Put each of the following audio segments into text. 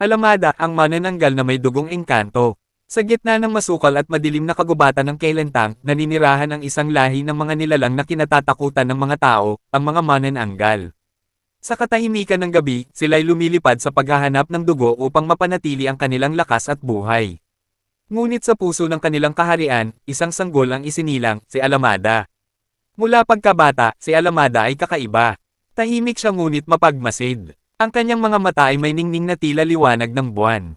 Alamada, ang manananggal na may dugong engkanto. Sa gitna ng masukal at madilim na kagubatan ng Kailentang, naninirahan ang isang lahi ng mga nilalang na kinatatakutan ng mga tao, ang mga manananggal. Sa katahimikan ng gabi, sila'y lumilipad sa paghahanap ng dugo upang mapanatili ang kanilang lakas at buhay. Ngunit sa puso ng kanilang kaharian, isang sanggol ang isinilang, si Alamada. Mula pagkabata, si Alamada ay kakaiba. Tahimik siya ngunit mapagmasid. Ang kanyang mga mata ay may ningning na tila liwanag ng buwan.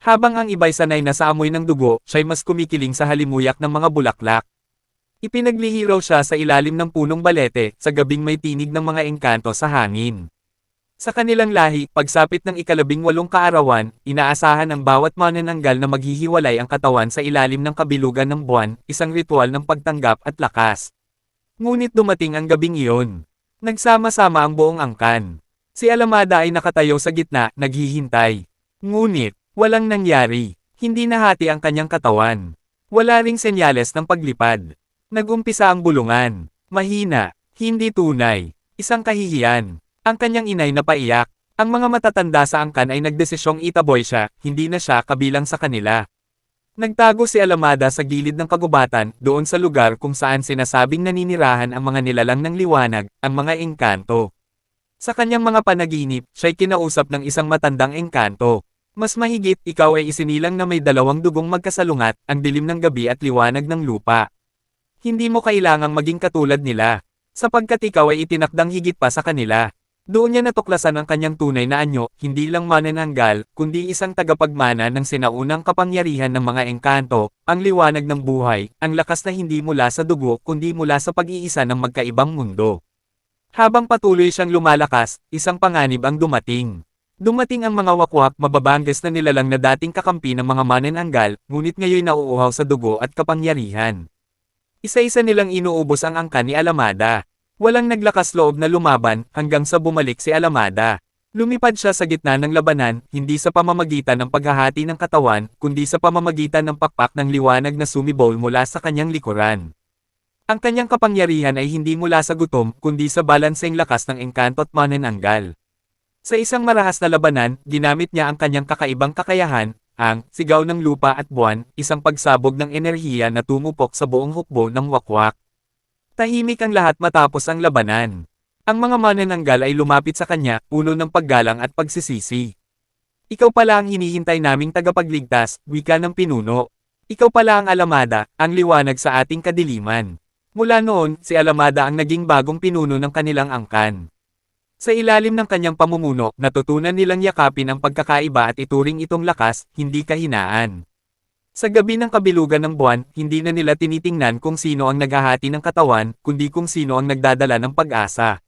Habang ang iba'y sanay na sa amoy ng dugo, siya'y mas kumikiling sa halimuyak ng mga bulaklak. Ipinaglihi siya sa ilalim ng punong balete, sa gabing may tinig ng mga engkanto sa hangin. Sa kanilang lahi, pagsapit ng ikalabing walong kaarawan, inaasahan ng bawat manananggal na maghihiwalay ang katawan sa ilalim ng kabilugan ng buwan, isang ritual ng pagtanggap at lakas. Ngunit dumating ang gabing iyon. Nagsama-sama ang buong angkan. Si Alamada ay nakatayo sa gitna, naghihintay. Ngunit, walang nangyari. Hindi nahati ang kanyang katawan. Wala ring senyales ng paglipad. Nagumpisa ang bulungan. Mahina, hindi tunay. Isang kahihiyan. Ang kanyang inay na paiyak. Ang mga matatanda sa angkan ay nagdesisyong itaboy siya, hindi na siya kabilang sa kanila. Nagtago si Alamada sa gilid ng kagubatan, doon sa lugar kung saan sinasabing naninirahan ang mga nilalang ng liwanag, ang mga engkanto. Sa kanyang mga panaginip, siya'y kinausap ng isang matandang engkanto. Mas mahigit, ikaw ay isinilang na may dalawang dugong magkasalungat, ang dilim ng gabi at liwanag ng lupa. Hindi mo kailangang maging katulad nila, sapagkat ikaw ay itinakdang higit pa sa kanila. Doon niya natuklasan ang kanyang tunay na anyo, hindi lang manananggal, kundi isang tagapagmana ng sinaunang kapangyarihan ng mga engkanto, ang liwanag ng buhay, ang lakas na hindi mula sa dugo kundi mula sa pag-iisa ng magkaibang mundo. Habang patuloy siyang lumalakas, isang panganib ang dumating. Dumating ang mga wakwak mababanggas na nilalang na dating kakampi ng mga manananggal, ngunit ngayon nauuhaw sa dugo at kapangyarihan. Isa-isa nilang inuubos ang angkan ni Alamada. Walang naglakas loob na lumaban, hanggang sa bumalik si Alamada. Lumipad siya sa gitna ng labanan, hindi sa pamamagitan ng paghahati ng katawan, kundi sa pamamagitan ng pakpak ng liwanag na sumibol mula sa kanyang likuran. Ang kanyang kapangyarihan ay hindi mula sa gutom, kundi sa balanseng lakas ng engkanto at manananggal. Sa isang marahas na labanan, ginamit niya ang kanyang kakaibang kakayahan, ang sigaw ng lupa at buwan, isang pagsabog ng enerhiya na tumupok sa buong hukbo ng wakwak. Tahimik ang lahat matapos ang labanan. Ang mga manananggal ay lumapit sa kanya, puno ng paggalang at pagsisisi. Ikaw pala ang hinihintay naming tagapagligtas, wika ng pinuno. Ikaw pala ang alamada, ang liwanag sa ating kadiliman. Mula noon, si Alamada ang naging bagong pinuno ng kanilang angkan. Sa ilalim ng kanyang pamumuno, natutunan nilang yakapin ang pagkakaiba at ituring itong lakas, hindi kahinaan. Sa gabi ng kabilugan ng buwan, hindi na nila tinitingnan kung sino ang naghahati ng katawan, kundi kung sino ang nagdadala ng pag-asa.